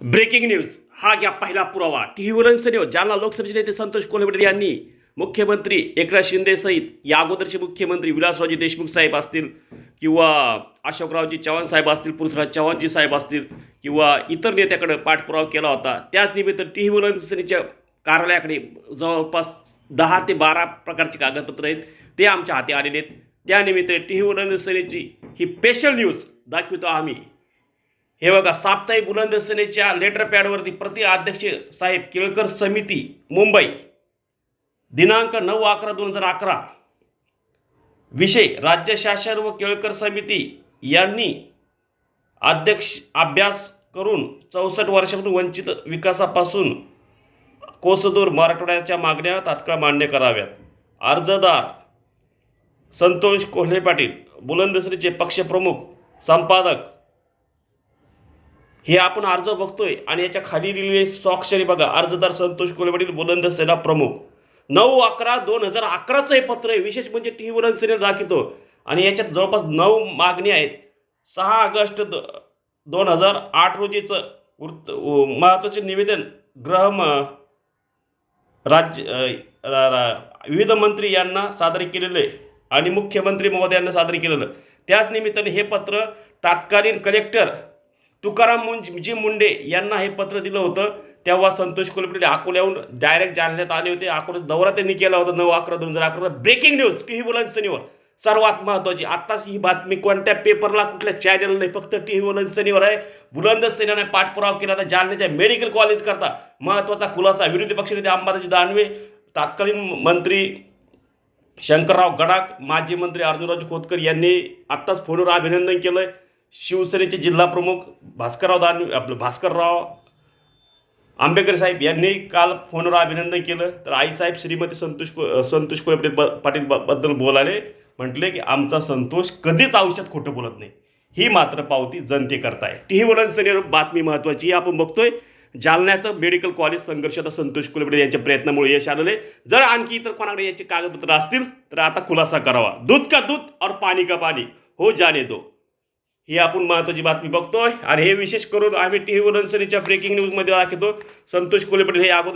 Breaking news. हा घ्या पहिला पुरावा. टी व्ही न्यूज जालना लोकसभेचे नेते संतोष कोल्हेपटे यांनी मुख्यमंत्री एकनाथ शिंदे सहित या अगोदरचे मुख्यमंत्री विलासरावजी देशमुख साहेब असतील किंवा अशोकरावजी चव्हाण साहेब असतील पृथ्वीराज चव्हाणजी साहेब असतील किंवा इतर नेत्याकडे पाठपुरावा केला होता. त्याच निमित्त टी व्ही सेनेच्या कार्यालयाकडे जवळपास दहा ते बारा प्रकारची कागदपत्र आहेत. ते आमच्या हाती आलेले आहेत. त्यानिमित्त टी व्ही सेनेची ही स्पेशल न्यूज दाखवितो आम्ही. हे बघा साप्ताहिक बुलंद सेनेच्या लेटर पॅडवरती प्रति अध्यक्ष साहेब केळकर समिती मुंबई. दिनांक नऊ अकरा दोन हजार अकरा. विषय राज्य शासन व केळकर समिती यांनी अध्यक्ष अभ्यास करून चौसष्ट वर्षापासून वंचित विकासापासून कोसदूर मराठवाड्याच्या मागण्या तात्काळ मान्य कराव्यात. अर्जदार संतोष कोल्हे पाटील बुलंदसरीचे पक्षप्रमुख संपादक हे आपण अर्ज बघतोय आणि याच्या खाली दिलेले स्वाक्षरी बघा. अर्जदार संतोष कोल्हेपाटील बुलंद सेना प्रमुख. नऊ अकरा दोन हजार अकराचं हे पत्र आहे. विशेष म्हणजे टी बुलंद सेनेला दाखवतो. आणि याच्यात जवळपास नऊ मागणी आहेत. सहा ऑगस्ट द दोन हजार आठ रोजीचं वृत्त महत्त्वाचे निवेदन ग्रह राज्य रा- विविध मंत्री यांना सादर केलेले आणि मुख्यमंत्री महोदयांना सादर केलेलं त्याच निमित्ताने हे पत्र तात्कालीन कलेक्टर तुकाराम मुंजी मुंडे यांना हे पत्र दिलं होतं तेव्हा संतोष कुलकर्णी अकोल्याहून डायरेक्ट जालण्यात आले होते. अकोल्याचा दौरा त्यांनी केला होता नऊ अकरा दोन हजार अकरा ब्रेकिंग न्यूज टी व्ही बुलंदसनीवर सर्वात महत्त्वाची आत्ताच ही बातमी कोणत्या पेपरला कुठल्या चॅनल नाही फक्त टी व्ही बुलंदसनीवर आहे. बुलंदसेनेने पाठपुरावा केला तर जालन्याच्या मेडिकल कॉलेज करता. महत्त्वाचा खुलासा विरोधी पक्षनेते अंबादाजी दानवे तात्कालीन मंत्री शंकरराव गडाख माजी मंत्री अर्जुनराज खोतकर यांनी आत्ताच फोनवर अभिनंदन केलं आहे शिवसेनेचे जिल्हा प्रमुख भास्करराव दान आपलं भास्करराव आंबेडकर साहेब यांनी काल फोनवर अभिनंदन केलं. तर आईसाहेब श्रीमती संतोष को संतोष कोळपटे ब पाटील बद्दल बोलाले. म्हटले की आमचा संतोष कधीच आयुष्यात खोटं बोलत नाही. ही मात्र पावती जनते करताय. टी व्ही बातमी महत्त्वाची ही आपण बघतोय जालन्याचं मेडिकल कॉलेज संघर्ष आता संतोष कुलपडे यांच्या प्रयत्नामुळे यश आलेले. जर आणखी इतर कोणाकडे याची कागदपत्र असतील तर आता खुलासा करावा. दूध का दूध और पाणी का पाणी? हो जाने दो. ही आपण महत्त्वाची बातमी बघतोय. आणि हे विशेष करून आम्ही टी व्ही ब्रेकिंग न्यूजमध्ये दाखवतो. संतोष कोलेपटेल हे अगोदर